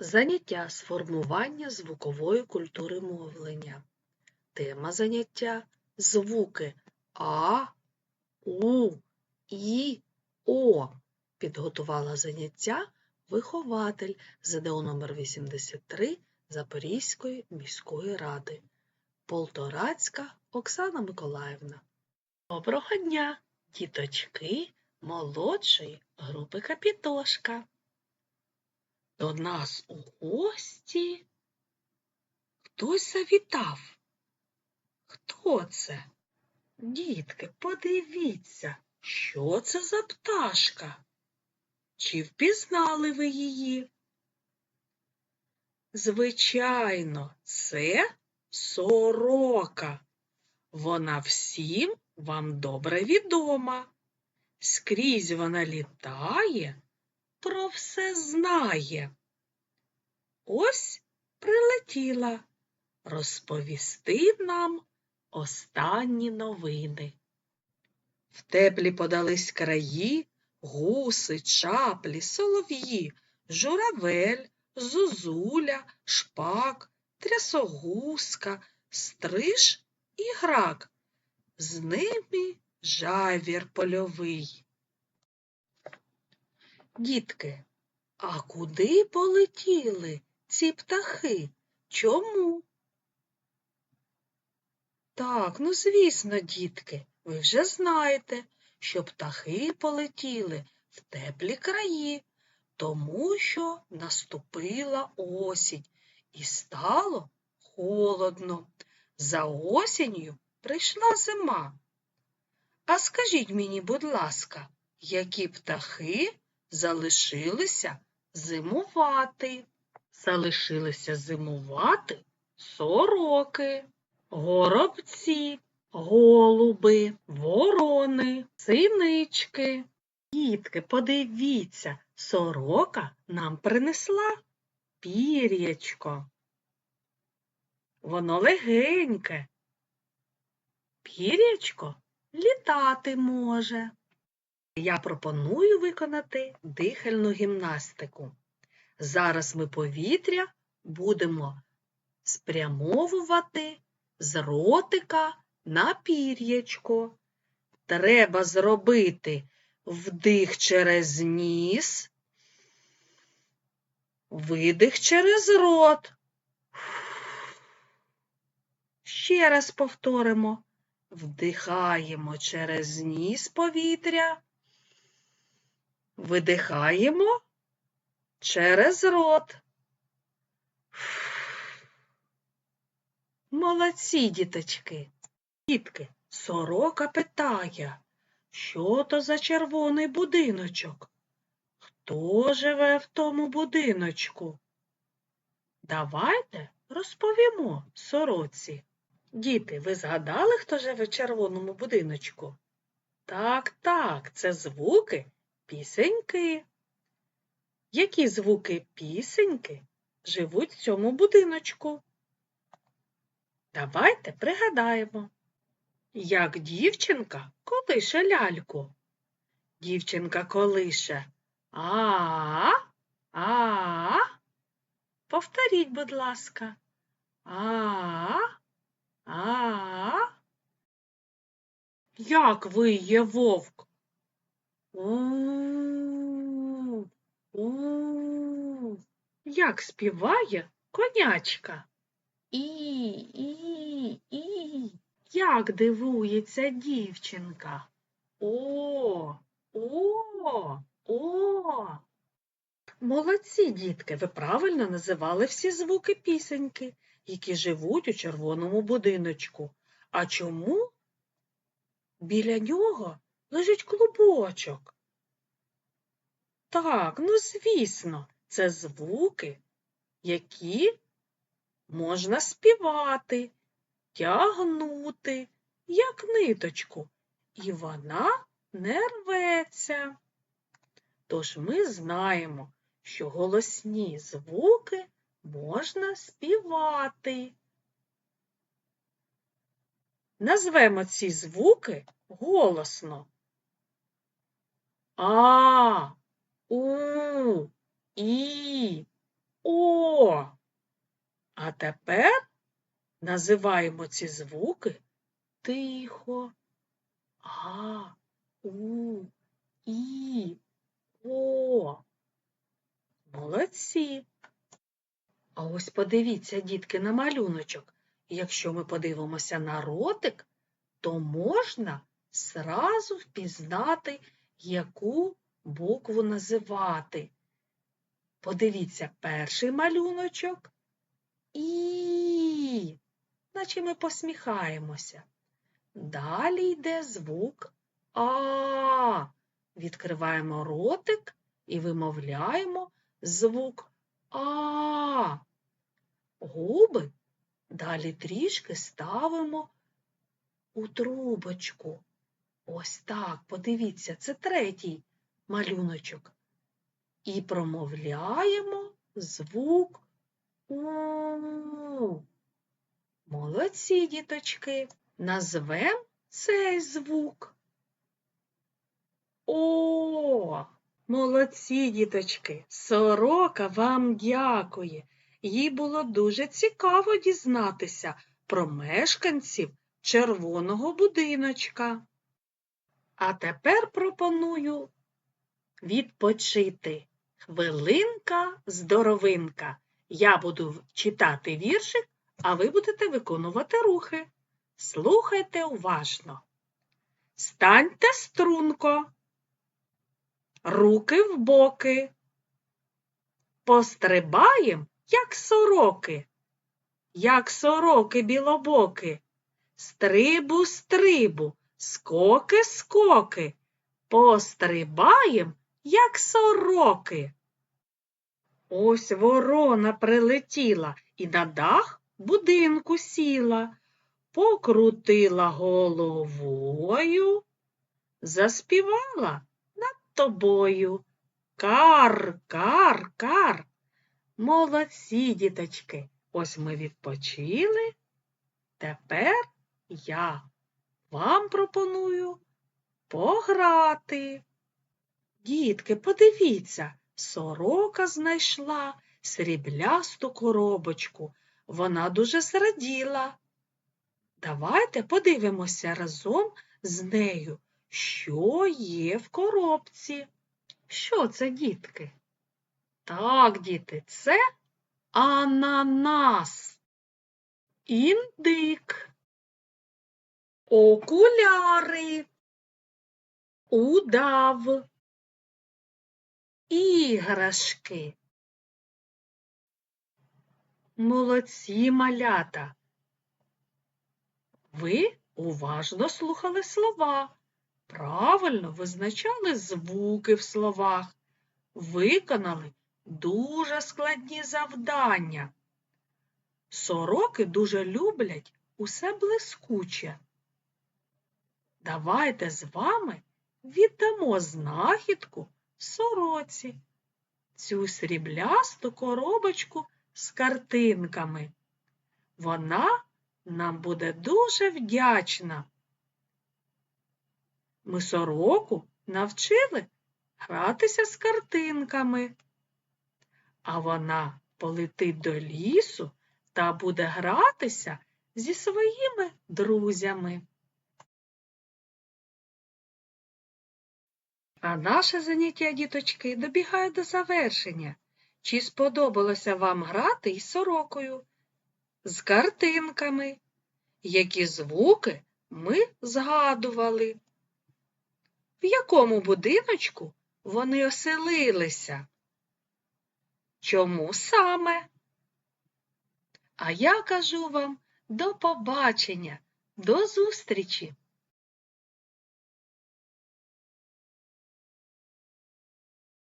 Заняття з формування звукової культури мовлення. Тема заняття звуки А, У, І, О. Підготувала заняття вихователь ЗДО номер 83 Запорізької міської ради. Полторацька Оксана Миколаївна. Доброго дня, діточки молодшої групи Капітошка. До нас у гості хтось завітав. Хто це? Дітки, подивіться, що це за пташка? Чи впізнали ви її? Звичайно, це сорока. Вона всім вам добре відома. Скрізь вона літає, про все знає. Ось прилетіла розповісти нам останні новини. В теплі подались краї, гуси, чаплі, солов'ї, журавель, зозуля, шпак, трясогузка, стриж і грак. З ними жавір польовий. Дітки, а куди полетіли ці птахи? Чому? Так, ну звісно, дітки, ви вже знаєте, що птахи полетіли в теплі краї, тому що наступила осінь і стало холодно. За осінню прийшла зима. А скажіть мені, будь ласка, які птахи залишилися зимувати? Залишилися зимувати сороки, горобці, голуби, ворони, синички. Дітки, подивіться, сорока нам принесла пір'ячко. Воно легеньке. Пір'ячко літати може. Я пропоную виконати дихальну гімнастику. Зараз ми повітря будемо спрямовувати з ротика на пір'ячко. Треба зробити вдих через ніс, видих через рот. Ще раз повторимо. Вдихаємо через ніс повітря, видихаємо через рот. Молодці, діточки. Дітки, сорока питає, що то за червоний будиночок? Хто живе в тому будиночку? Давайте розповімо сороці. Діти, ви згадали, хто живе в червоному будиночку? Так, так, це звуки пісеньки. Які звуки пісеньки живуть в цьому будиночку? Давайте пригадаємо, як дівчинка колише ляльку. Дівчинка колише а а Повторіть, будь ласка. А а Як виє вовк? У у Як співає конячка? І, і, і. Як дивується дівчинка? О, о, о. Молодці, дітки, ви правильно називали всі звуки пісеньки, які живуть у червоному будиночку. А чому біля нього лежить клубочок? Так, ну звісно, це звуки, які можна співати, тягнути, як ниточку, і вона не рветься. Тож ми знаємо, що голосні звуки можна співати. Назвемо ці звуки голосно. А, У, І, О. тепер називаємо ці звуки тихо. А, У, І, О. Молодці. А ось подивіться, дітки, на малюночок. Якщо ми подивимося на ротик, то можна зразу впізнати, яку букву називати. Подивіться перший малюночок і, наче ми посміхаємося. Далі йде звук А. Відкриваємо ротик і вимовляємо звук А. Губи далі трішки ставимо у трубочку. Ось так, подивіться, це третій малюночок. І промовляємо звук У. Молодці, діточки. Назвем цей звук. О, молодці, діточки. Сорока вам дякує. Їй було дуже цікаво дізнатися про мешканців червоного будиночка. А тепер пропоную відпочити. Хвилинка здоровинка. Я буду читати віршик, а ви будете виконувати рухи. Слухайте уважно. Станьте струнко, руки в боки. Пострибаєм, як сороки, як сороки білобоки. Стрибу, стрибу, скоки, скоки. Пострибаєм, як сороки. Ось ворона прилетіла і на дах будинку сіла, покрутила головою, заспівала над тобою. Кар, кар, кар. Молодці, діточки. Ось ми відпочили. Тепер я вам пропоную пограти. Дітки, подивіться, сорока знайшла сріблясту коробочку. Вона дуже зраділа. Давайте подивимося разом з нею, що є в коробці. Що це, дітки? Так, діти, це ананас, індик, окуляри, удав, іграшки. Молодці малята. Ви уважно слухали слова, правильно визначали звуки в словах, виконали дуже складні завдання. Сороки дуже люблять усе блискуче. Давайте з вами віддамо знахідку сороці, цю сріблясту коробочку з картинками. Вона нам буде дуже вдячна. Ми сороку навчили гратися з картинками, а вона полетить до лісу та буде гратися зі своїми друзями. А наше заняття, діточки, добігає до завершення. Чи сподобалося вам грати із сорокою, з картинками, які звуки ми згадували? В якому будиночку вони оселилися? Чому саме? А я кажу вам до побачення, до зустрічі!